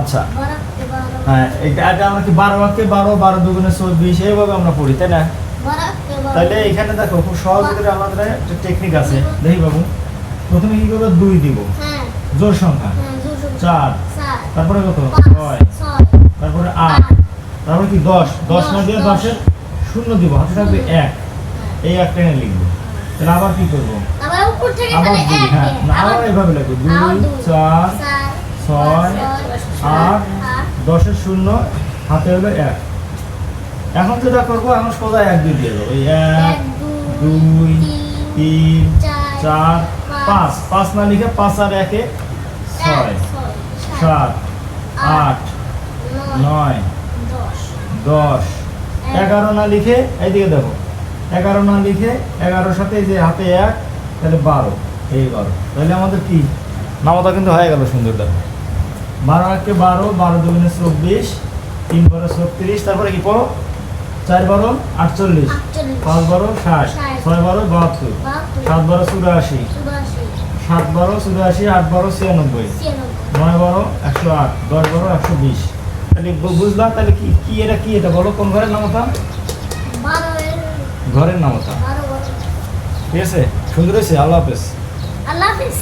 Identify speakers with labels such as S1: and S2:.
S1: আচ্ছা। হ্যাঁ এটা আমরা কি বারো বাক্যে বারো বারো দুগুণে চব্বিশ এইভাবে আমরা পড়ি তাই না? তাহলে এখানে দেখো খুব সহজ করে আমাদের একটা টেকনিক আছে। দেখি বাবু প্রথমে কি করব? দুই দিব।
S2: হ্যাঁ।
S1: জোর সংখ্যা।
S2: হ্যাঁ
S1: চার। তারপরে কত? ছয়। তারপরে আট। তারপরে কি? দশ। দশ না দিয়ে দশের শূন্য দিব। হাতে থাকবে এক।
S2: হ্যাঁ।
S1: এই একটা এনে লিখব। তাহলে আবার কি করব?
S2: আবার
S1: হ্যাঁ আবার এইভাবে লিখব। দুই চার। ছয় আট দশের শূন্য হাতে হলো এক। এখন যেটা করব এখন সোজা এক দুই দিয়ে দেবো। এক
S2: দুই
S1: তিন
S2: চার
S1: পাঁচ। পাঁচ। না লিখে পাঁচ আর একে ছয়। সাত আট
S2: নয় দশ।
S1: এগারো না লিখে এইদিকে দেখো এগারো না লিখে এগারোর সাথে যে হাতে এক তাহলে বারো এই বারো। তাহলে আমাদের কি? নামতা কিন্তু হয়ে গেল সুন্দর দেখো। বারো একে বারো বারো দুগুণে চব্বিশ তিন বারো ছত্রিশ তারপরে কি পড়ো? চার বারো আটচল্লিশ পাঁচ বারো ষাট। ছয় বারো বাহাত্তর সাত বারো চুরাশি সাত বারো চুরাশি আট বারো ছিয়ানব্বই নয় বারো একশো আট দশ বারো একশো বিশ। তাহলে বুঝলাম তাহলে কি কি এটা কি এটা? বলো কোন ঘরের নামতা ঘরের নামতা ঠিক আছে? সুন্দর হয়েছে? আল্লাহ হাফেজ।
S2: আল্লাহ হাফিজ।